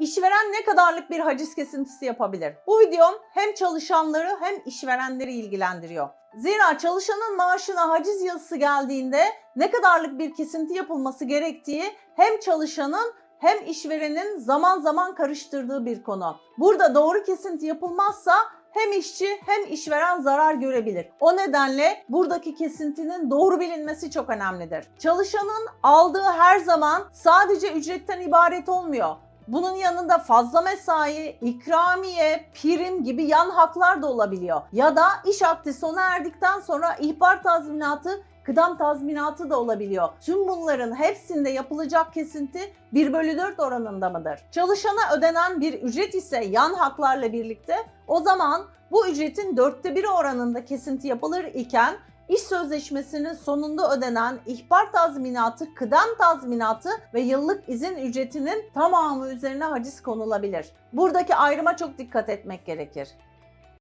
İşveren ne kadarlık bir haciz kesintisi yapabilir? Bu videom hem çalışanları hem işverenleri ilgilendiriyor. Zira çalışanın maaşına haciz yazısı geldiğinde ne kadarlık bir kesinti yapılması gerektiği hem çalışanın hem işverenin zaman zaman karıştırdığı bir konu. Burada doğru kesinti yapılmazsa hem işçi hem işveren zarar görebilir. O nedenle buradaki kesintinin doğru bilinmesi çok önemlidir. Çalışanın aldığı her zaman sadece ücretten ibaret olmuyor. Bunun yanında fazla mesai, ikramiye, prim gibi yan haklar da olabiliyor. Ya da iş akdi sona erdikten sonra ihbar tazminatı, kıdem tazminatı da olabiliyor. Tüm bunların hepsinde yapılacak kesinti 1 bölü 4 oranında mıdır? Çalışana ödenen bir ücret ise yan haklarla birlikte o zaman bu ücretin dörtte biri oranında kesinti yapılır iken İş sözleşmesinin sonunda ödenen ihbar tazminatı, kıdem tazminatı ve yıllık izin ücretinin tamamı üzerine haciz konulabilir. Buradaki ayrıma çok dikkat etmek gerekir.